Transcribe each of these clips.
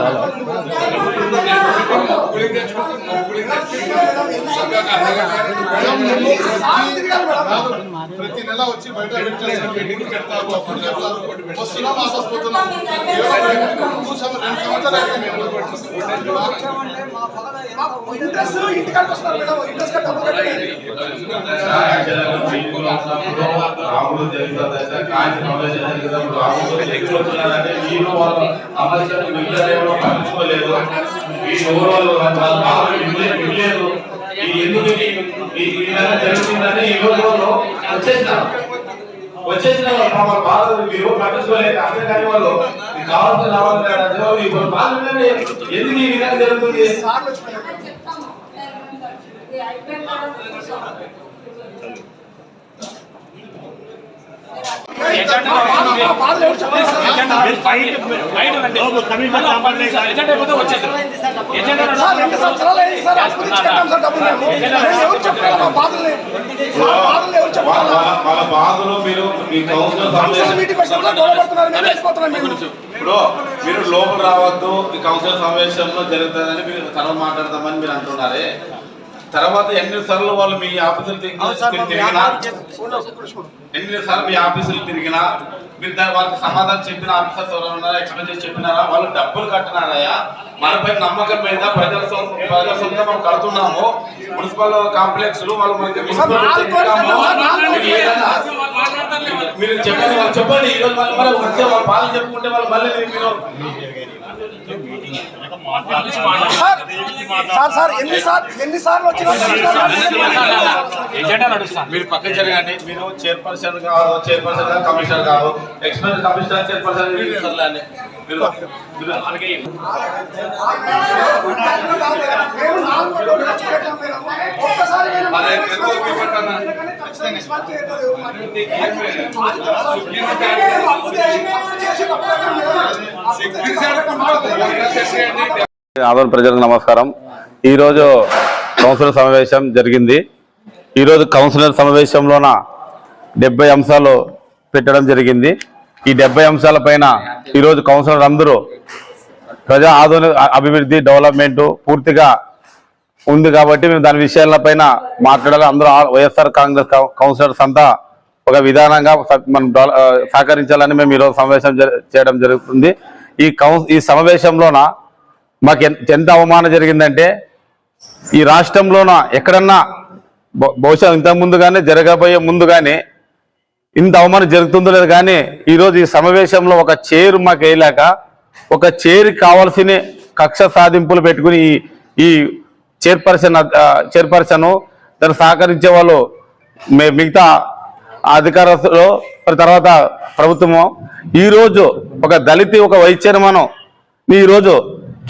Salva. ప్రతి నెల వచ్చి బయట పెడతారు వస్తున్నాం ఇంట్రెస్ట్ ఇంటికాడికి మేడం ఇంట్రెస్ట్ రాముడు జరుగుతుంది కాంతి నాలెడ్జ్ రాముడు ఎక్కువస్తున్నారంటే వీళ్ళు వాళ్ళ సమస్యలు పట్టించుకోలేదు ఈ ఎవరు వాళ్ళ బాధలు వినలే- ఎందుకు ఈ- ఈ జరుగుతుందని ఈ రోజు వాళ్ళు వచ్చేసినారు. వచ్చేసిన వాళ్ళ బాధలు మీరు పట్టించుకోలేదు. అర్థం కాని వాళ్ళు మీకు కావాల్సిన రావాలి ఇప్పుడు బాధ ఎందుకు ఈ విధంగా జరుగుతుంది సార్లు వచ్చిపోయినారు చెప్తాము ఇది అయిపోయిన తర్వాత చూస్తాము. బాధలు ఎవరు చెప్పాలి సార్ రెండు సంవత్సరాలు అయింది సార్. అప్పు తెచ్చి కట్టాం సార్ డబ్బులు మేము. మేము ఎవరు చెప్పాలి మా బాధల్ని? మా బాధల్ని ఎవరు వాళ్ళ చెప్పాలి వాళ్ళ- వాళ్ళ బాధలు మీరు మీ కౌన్సిలర్ కౌన్సిల్ సమావేశం మీటింగ్ వచ్చినప్పుడు గొడవ పడుతున్నారు. మేము వెళ్ళిపోతున్నాం మేము. ఇప్పుడు మీరు లోపల రావద్దు ఈ కౌన్సిల్ సమావేశంలో జరుగుతుందని మీరు తర్వాత మాట్లాడదామని మీరు అంటున్నారే. తర్వాత ఎన్ని సార్లు వాళ్ళు మీ ఆఫీసులు తిరిగినా? ఎన్ని సార్లు మీ ఆఫీసులు తిరిగినా? మీరు దాని వాళ్ళకి సమాధానం చెప్పిన ఆఫీసర్స్ ఎవరైనా ఉన్నారా? ఎక్స్ప్లెయిన్ చేసి చెప్పినారా? వాళ్ళు డబ్బులు కట్టినారయ్యా? మనపై నమ్మకం మీద ప్రజల ప్రజల సొంత మనం కడుతున్నాము. మున్సిపల్ కాంప్లెక్స్ వాళ్ళు మనకి సార్, నాలుగు మీరు చెప్పండి. వాళ్ళు చెప్పండి. ఈ రోజు వాళ్ళు వాళ్ళ బాధలు చెప్పుకుంటే వాళ్ళు మళ్ళీ మీరు సార్ సార్ సార్ ఎన్ని సార్ ఎన్ని సార్లు వచ్చినా మీరు పక్క జరగండి. మీరు చైర్పర్సన్ కాదు చైర్పర్సన్ కమిషనర్ కాదు. ఎక్స్పర్ట్ కమిషనర్ చైర్పర్సన్ ఆదరణ ప్రజలకు నమస్కారం. ఈరోజు కౌన్సిలర్ సమావేశం జరిగింది. ఈరోజు కౌన్సిలర్ సమావేశంలోన డెబ్బై అంశాలు పెట్టడం జరిగింది. ఈ డెబ్బై అంశాల పైన ఈరోజు కౌన్సిలర్ అందరూ ప్రజా ఆధునిక అభివృద్ధి డెవలప్మెంట్ పూర్తిగా ఉంది కాబట్టి మేము దాని విషయాలపైన మాట్లాడాలి. అందరూ ఆ- వైఎస్ఆర్ కాంగ్రెస్ కౌన్సిలర్స్ అంతా ఒక విధానంగా మనం సహకరించాలని మేము ఈరోజు సమావేశం చేయడం జరుగుతుంది. ఈ కౌన్ ఈ సమావేశంలోన మాకు ఎంత అవమానం జరిగిందంటే ఈ రాష్ట్రంలోన ఎక్కడన్నా బహుశా ఇంతకు ముందుగానే జరగబోయే ముందుగానే ఇంత అవమానం జరుగుతుందో లేదు కానీ ఈరోజు ఈ సమావేశంలో ఒక చైర్ మాకు వేయలేక ఒక చైర్ కావాల్సిన కక్ష సాధింపులు పెట్టుకుని ఈ ఈ చైర్పర్సన్ చైర్పర్సన్ దాన్ని సహకరించే వాళ్ళు మిగతా అధికారులు తర్వాత ప్రభుత్వము ఈరోజు ఒక దళిత ఒక వైస్ చైర్మన్ ఈరోజు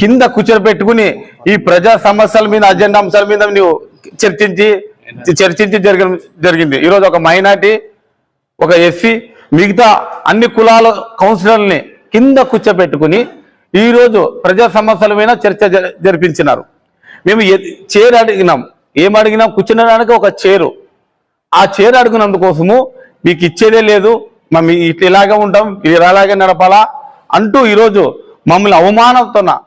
కింద కూర్చొని పెట్టుకుని ఈ ప్రజా సమస్యల మీద అజెండా అంశాల మీద నువ్వు చర్చించి చర్చించి జరిగిన జరిగింది. ఈరోజు ఒక మైనార్టీ ఒక ఎస్సీ మిగతా అన్ని కులాల కౌన్సిలర్ని కింద కూర్చోబెట్టుకుని ఈరోజు ప్రజా సమస్యల మీద చర్చ జ- జరిపించినారు. మేము చైర్ అడిగినాం. ఏం అడిగినాం? కూర్చునడానికి ఒక చైరు. ఆ చైర్ అడుగునందుకోసము మీకు ఇచ్చేదే లేదు. మేము ఇట్లా ఇలాగే ఉంటాం. ఇది ఇలాగే నడపాలా? అంటూ ఈరోజు మమ్మల్ని అవమానంతోన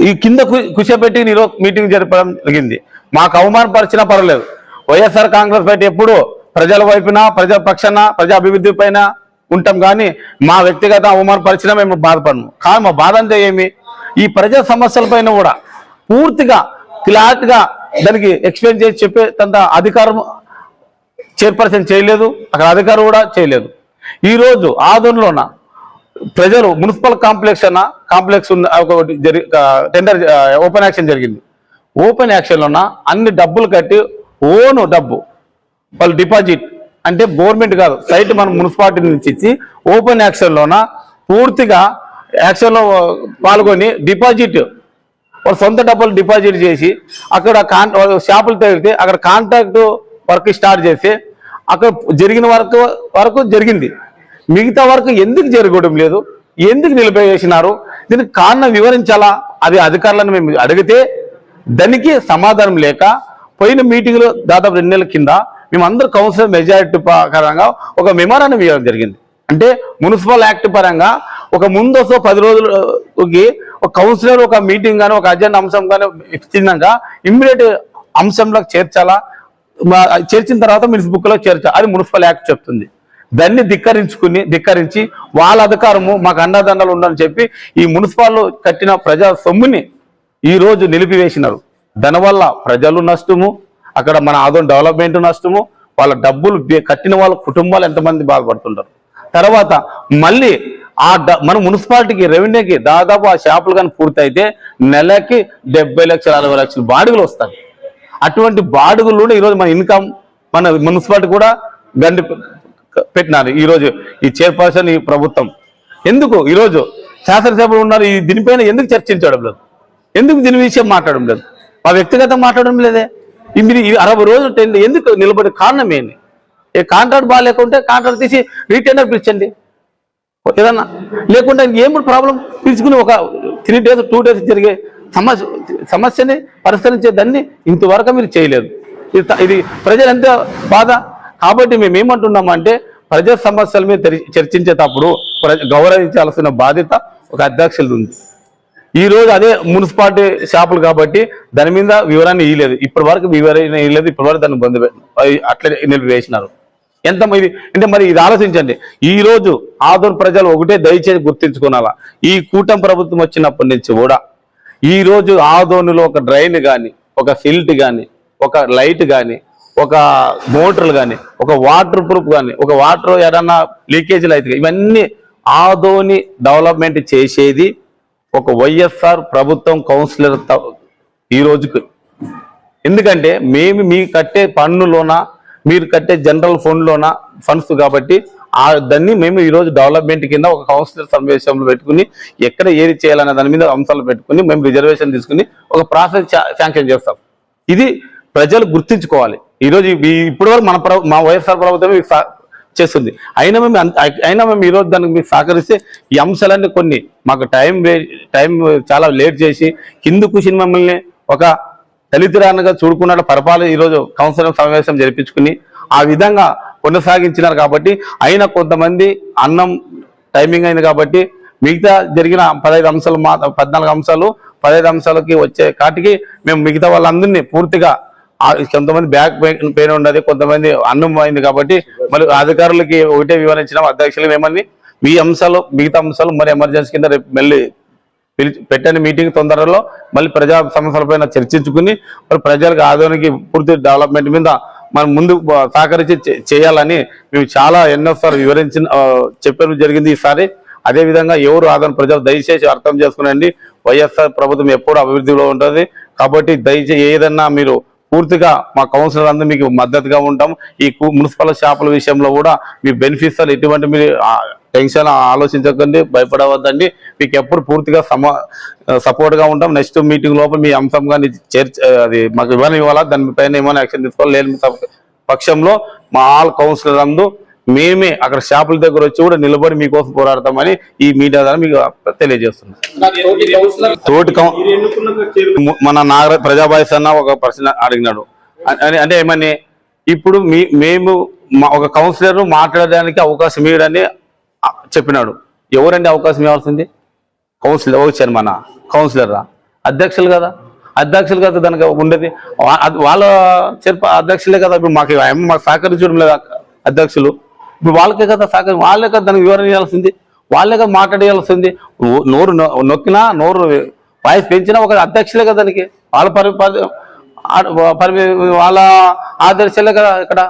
ఈ కింద కూర్చోబెట్టి ఈరోజు మీటింగ్ జరపడం జరిగింది. మాకు అవమానపరిచినా పర్వాలేదు. వైఎస్ఆర్ కాంగ్రెస్ పార్టీ ఎప్పుడు ప్రజల వైపున ప్రజా పక్షాన ప్రజా అభివృద్ధి పైన ఉంటాం కానీ మా వ్యక్తిగత అవమానపరిచినా మేము బాధపడము. కానీ మా బాధ అంటే ఏమి? ఈ ప్రజా సమస్యల పైన కూడా పూర్తిగా క్లాట్ దానికి ఎక్స్ప్లెయిన్ చేసి చెప్పే తంత అధికారం చైర్పర్సన్ చేయలేదు. అక్కడ అధికారం కూడా చేయలేదు. ఈరోజు రోజు ఆదోన్లోన ప్రజలు మున్సిపల్ కాంప్లెక్స్ అన్న కాంప్లెక్స్ ఉన్న ఒకటి జరి టెండర్ ఓపెన్ యాక్షన్ జరిగింది. ఓపెన్ యాక్షన్లోన అన్ని డబ్బులు కట్టి ఓను డబ్బు వాళ్ళు డిపాజిట్ అంటే గవర్నమెంట్ కాదు సైట్ మనం మున్సిపాలిటీ నుంచి ఇచ్చి ఓపెన్ యాక్షన్లోన పూర్తిగా యాక్షన్లో పాల్గొని డిపాజిట్ వాళ్ళ సొంత డబ్బులు డిపాజిట్ చేసి అక్కడ కాన్ షాపులు తగిలితే అక్కడ కాంట్రాక్ట్ వర్క్ స్టార్ట్ చేసి అక్కడ జరిగిన వరకు వరకు జరిగింది. మిగతా వరకు ఎందుకు జరగడం లేదు? ఎందుకు నిలిపేసినారు? దీనికి కారణం వివరించాలా? అది అధికారులను మేము అడిగితే దానికి సమాధానం లేక పోయిన మీటింగ్లో దాదాపు రెండు నెలల కింద మేమందరూ కౌన్సిల్ కౌన్సిలర్ మెజారిటీ ప్రకారంగా ఒక మెమోరాండం ఇవ్వడం జరిగింది. అంటే మున్సిపల్ యాక్ట్ పరంగా ఒక ముందస్తు పది రోజులకి ఒక కౌన్సిలర్ ఒక మీటింగ్ కానీ ఒక అజెండా అంశం కానీ ఇచ్చినాక ఇమ్మీడియట్ అంశంలోకి చేర్చాలా? చేర్చిన తర్వాత మినిస్ చేర్చాలి అది మున్సిపల్ యాక్ట్ చెప్తుంది. దాన్ని ధిక్కరించుకుని ధిక్కరించి వాళ్ళ అధికారము మాకు అండదండలు ఉండని చెప్పి ఈ మున్సిపాల్ కట్టిన ప్రజా సొమ్ముని ఈ రోజు నిలిపివేసినారు. దానివల్ల ప్రజలు నష్టము అక్కడ మన ఆదోన్ డెవలప్మెంట్ నష్టము వాళ్ళ డబ్బులు కట్టిన వాళ్ళ కుటుంబాలు ఎంతమంది బాధపడుతుంటారు. తర్వాత మళ్ళీ ఆ మన మున్సిపాలిటీకి రెవెన్యూకి దాదాపు ఆ షాపులు కానీ పూర్తయితే నెలకి డెబ్బై లక్షలు అరవై లక్షలు బాడుగులు వస్తాయి. అటువంటి బాడుగులు కూడా ఈరోజు మన ఇన్కమ్ మన మున్సిపాలిటీ కూడా గండి పెట్టినారు. ఈరోజు ఈ చైర్పర్సన్ ఈ ప్రభుత్వం. ఎందుకు? ఈరోజు శాసనసభలు ఉన్నారు ఈ దీనిపైన ఎందుకు చర్చించడం లేదు? ఎందుకు దీని విషయం మాట్లాడడం లేదు? ఆ వ్యక్తిగతం మాట్లాడడం లేదే. మీరు అరవై రోజులు టెండర్ ఎందుకు నిలబడే కారణం ఏంటి ఏ కాంట్రాక్ట్ బాగాలేకుంటే కాంట్రాక్ట్ తీసి రీటెండర్ పిలిచండి. ఏదన్నా లేకుంటే ఏమి ప్రాబ్లం పిలుచుకుని ఒక త్రీ డేస్ టూ డేస్ జరిగే సమస్య సమస్యని పరిష్కరించే దాన్ని ఇంతవరకు మీరు చేయలేదు. ఇది ఇది ప్రజలు బాధ? కాబట్టి మేము ఏమంటున్నామంటే ప్రజా సమస్యల మీద చర్చించేటప్పుడు ప్రజ- గౌరవించాల్సిన బాధ్యత ఒక అధ్యక్షులది ఉంది. ఈ రోజు అదే మున్సిపాలిటీ షాపులు కాబట్టి దాని మీద వివరాన్ని ఇవ్వలేదు ఇప్పటి వరకు వివరణ ఇవ్వలేదు ఇప్పటి వరకు దాన్ని బంద్ అట్లనే నిలిపివేసినారు. ఎంత ఇది అంటే మరి ఇది ఆలోచించండి. ఈ రోజు ఆదూరు ప్రజలు ఒకటే దయచేసి గుర్తించుకోనాలా. ఈ కూటమి ప్రభుత్వం వచ్చినప్పటి నుంచి కూడా ఈ రోజు ఆదోనులో ఒక డ్రైన్ కానీ ఒక సిల్ట్ కానీ ఒక లైట్ కానీ ఒక మోటార్లు కానీ ఒక వాటర్ ప్రూఫ్ కానీ ఒక వాటర్ ఏదన్నా లీకేజీలు అయితే ఇవన్నీ ఆదోని డెవలప్మెంట్ చేసేది ఒక వైఎస్ఆర్ ప్రభుత్వం కౌన్సిలర్ త- ఈ రోజుకు. ఎందుకంటే మేము మీ కట్టే పన్నులోన మీరు కట్టే జనరల్ ఫండ్లోన ఫండ్స్ కాబట్టి ఆ దాన్ని మేము ఈ రోజు డెవలప్మెంట్ కింద ఒక కౌన్సిలర్ సమావేశంలో పెట్టుకుని ఎక్కడ ఏది చేయాలనే దాని మీద అంశాలు పెట్టుకుని మేము రిజర్వేషన్ తీసుకుని ఒక ప్రాసెస్ శాంక్షన్ చేస్తాం. ఇది ప్రజలు గుర్తించుకోవాలి. ఈరోజు ఇప్పటివరకు ఇప్పటి వరకు మన ప్రభు మా వైఎస్ఆర్ ప్రభుత్వం చేస్తుంది. అయినా మేము అయినా మేము ఈరోజు రోజు దానికి మీరు సహకరిస్తే ఈ అంశాలన్నీ కొన్ని మాకు టైం వే- టైం చాలా లేట్ చేసి కింద కూర్చుని మమ్మల్ని ఒక దళితురాన్నగా చూడుకున్నాడు పరిపాలన ఈరోజు కౌన్సిలర్ సమావేశం జరిపించుకుని ఆ విధంగా కొనసాగించినారు కాబట్టి అయినా కొంతమంది అన్నం టైమింగ్ అయింది కాబట్టి మిగతా జరిగిన పదహైదు అంశాలు మా పద్నాలుగు అంశాలు పదహైదు అంశాలకి వచ్చే కాటికి మేము మిగతా వాళ్ళందరినీ పూర్తిగా కొంతమంది బ్యాక్ పెయిన్ పెయిన్ ఉండదు కొంతమంది అన్నం అయింది కాబట్టి మరి అధికారులకి ఒకటే వివరించినాం. అధ్యక్షులు ఏమని మీ అంశాలు మిగతా అంశాలు మరి ఎమర్జెన్సీ కింద రేపు మళ్ళీ పిలిచి పెట్టని మీటింగ్ తొందరలో. మళ్ళీ ప్రజా సమస్యలపైన చర్చించుకుని మరి ప్రజలకు ఆదోనికి పూర్తి డెవలప్మెంట్ మీద మనం ముందు సహకరించి చేయాలని మేము చాలా ఎన్నోసార్లు వివరించిన చెప్పడం జరిగింది ఈసారి. అదే విధంగా ఎవరు ఆదరణ ప్రజలు దయచేసి అర్థం చేసుకునండి. వైఎస్ఆర్ ప్రభుత్వం ఎప్పుడు అభివృద్ధిలో ఉంటుంది. కాబట్టి దయచేసి ఏదన్నా మీరు పూర్తిగా మా కౌన్సిలర్ అందరూ మీకు మద్దతుగా ఉంటాం. ఈ కు- మున్సిపల్ షాపుల విషయంలో కూడా మీ బెనిఫిట్స్ ఎటువంటి మీరు టెన్షన్ ఆలోచించకండి భయపడవద్దండి. మీకు ఎప్పుడు పూర్తిగా సమ సపోర్ట్గా ఉంటాం. నెక్స్ట్ మీటింగ్ లోపల మీ అంశం కానీ చేర్చ అది మాకు ఇవ్వని ఇవ్వాలా? దానిపైన ఏమైనా యాక్షన్ తీసుకోవాలి? లేని పక్షంలో మా ఆల్ కౌన్సిలర్ అందు మేమే అక్కడ షాపుల దగ్గర వచ్చి కూడా నిలబడి మీకోసం పోరాడతామని ఈ మీడియా ద్వారా మీకు తెలియజేస్తున్నాం. తోటి మన నాగర ప్రజాబాయిస్ అన్న ఒక పర్సన్ అడిగినాడు. అంటే ఏమని? ఇప్పుడు మీ మేము ఒక కౌన్సిలర్ మాట్లాడడానికి అవకాశం ఇవ్వడని చెప్పినాడు. ఎవరండి అవకాశం ఇవ్వాల్సింది? కౌన్సిలర్ వచ్చారు మన కౌన్సిలర్? రా అధ్యక్షులు కదా. అధ్యక్షులు కదా దానికి ఉండేది. వాళ్ళ చెరుపు అధ్యక్షులే కదా. ఇప్పుడు మాకు మాకు సహకరించడం లేదు అధ్యక్షులు. ఇప్పుడు వాళ్ళకే కదా సహకరి వాళ్ళే కదా దానికి వివరణ ఇవ్వాల్సింది వాళ్ళే కదా మాట్లాడేయాల్సింది నోరు నొక్కినా నోరు వాయిస్ పెంచినా ఒక అధ్యక్షులే కదా దానికి. వాళ్ళ పరి పరి- వాళ్ళ ఆదర్శాలే కదా ఇక్కడ.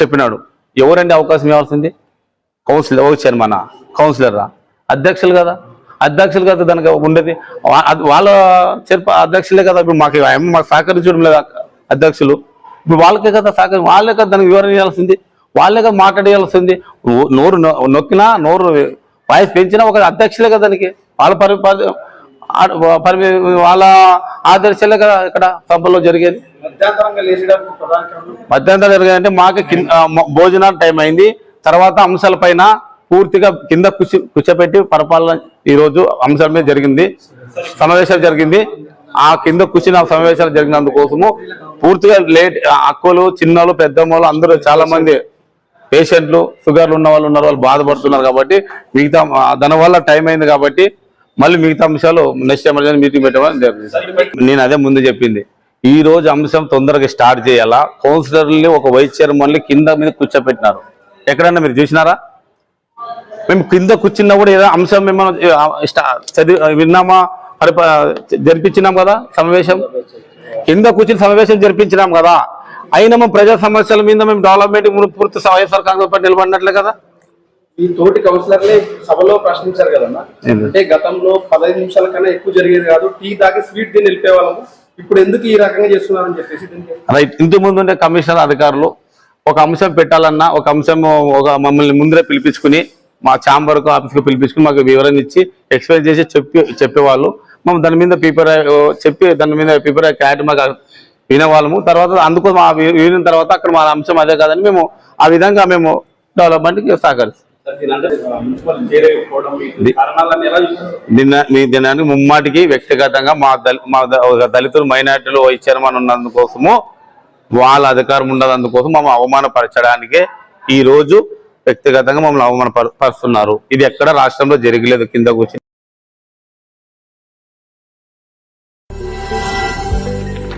చెప్పినాడు. ఎవరండి అవకాశం ఇవ్వాల్సింది? కౌన్సిలర్ ఓ మన కౌన్సిలర్? రా అధ్యక్షులు కదా. అధ్యక్షులు కదా దానికి ఉండేది. వా- అది వాళ్ళ చెప్ప అధ్యక్షులే కదా. ఇప్పుడు మాకు మాకు సహకరించడం లేదా అధ్యక్షులు. ఇప్పుడు వాళ్ళకే కదా సహకరి వాళ్ళే కదా దానికి వివరణ ఇవ్వాల్సింది. వాళ్ళే కదా మాట్లాడేయాల్సింది నోరు నొక్కినా నోరు వాయిస్ పెంచినా ఒక అధ్యక్షులే కదా దానికి. వాళ్ళ పరి పరి- వాళ్ళ ఆదర్శాలే కదా ఇక్కడ సభలో జరిగేది. మధ్యాహ్నం జరిగిందంటే మాకు భోజనాలు టైం అయింది. తర్వాత అంశాల పైన పూర్తిగా కింద కూర్చో కూర్చోపెట్టి పరిపాలన ఈ రోజు అంశాల మీద జరిగింది. సమావేశాలు జరిగింది. ఆ కింద కూర్చుని ఆ సమావేశాలు జరిగినందుకోసము పూర్తిగా లేట్ అక్కలు చిన్నలు పెద్దమ్మలు అందరూ చాలా మంది పేషెంట్లు షుగర్లు ఉన్న వాళ్ళు ఉన్నారు వాళ్ళు బాధపడుతున్నారు కాబట్టి మిగతా దాని వల్ల టైం అయింది కాబట్టి మళ్ళీ మిగతా అంశాలు నెక్స్ట్ ఎమర్జెన్సీ మీటింగ్ పెట్టమని నేను అదే ముందు చెప్పింది. ఈ రోజు అంశం తొందరగా స్టార్ట్ చేయాలా? కౌన్సిలర్ని ఒక వైస్ చైర్మన్లు కింద మీద కూర్చోపెట్టినారు. ఎక్కడన్నా మీరు చూసినారా? మేము కింద కూర్చున్నా కూడా ఏదో అంశం మేము చదివి విన్నామా? పరిప జరిపించినాం కదా సమావేశం? కింద కూర్చుని సమావేశం జరిపించినాం కదా. అయినా మేము ప్రజా సమస్యల మీద మేము డెవలప్మెంట్ పూర్తి వైఎస్ఆర్ కాంగ్రెస్ పార్టీ నిలబడినట్లే కదా. ఈ తోటి కౌన్సిలర్లే సభలో ప్రశ్నించారు కదన్నా? అంటే గతంలో పదహైదు నిమిషాల కన్నా ఎక్కువ జరిగేది కాదు టీ తాగి స్వీట్ తిని వెళ్ళిపోయేవాళ్ళము ఇప్పుడు ఎందుకు ఈ రకంగా చేస్తున్నారని చెప్పేసి రైట్ ముందు ఉండే కమిషనర్ అధికారులు ఒక అంశం పెట్టాలన్నా ఒక అంశం ఒక మమ్మల్ని ముందరే పిలిపించుకుని మా ఛాంబర్కు ఆఫీస్కు పిలిపించుకుని మాకు వివరణ ఇచ్చి ఎక్స్ప్లెయిన్ చేసి చెప్పి చెప్పేవాళ్ళు. మేము దాని మీద పేపర్ చెప్పి దాని మీద పేపర్ క్లారిటీ మాకు వినేవాళ్ళము. తర్వాత అందుకు మా వి- వినిన తర్వాత అక్కడ మా అంశం అదే కాదని మేము ఆ విధంగా మేము డెవలప్మెంట్కి సహకరిస్తాం మీ దినానికి ముమ్మాటికి వ్యక్తిగతంగా మా మా దళితులు మైనార్టీలు చైర్మన్ ఉన్నందుకోసము వాళ్ళ అధికారం ఉండదు అందుకోసం మమ్మల్ని అవమానపరచడానికే ఈ రోజు వ్యక్తిగతంగా మమ్మల్ని అవమానపరుస్తున్నారు ఇది ఎక్కడ రాష్ట్రంలో జరగలేదు కింద కూర్చుని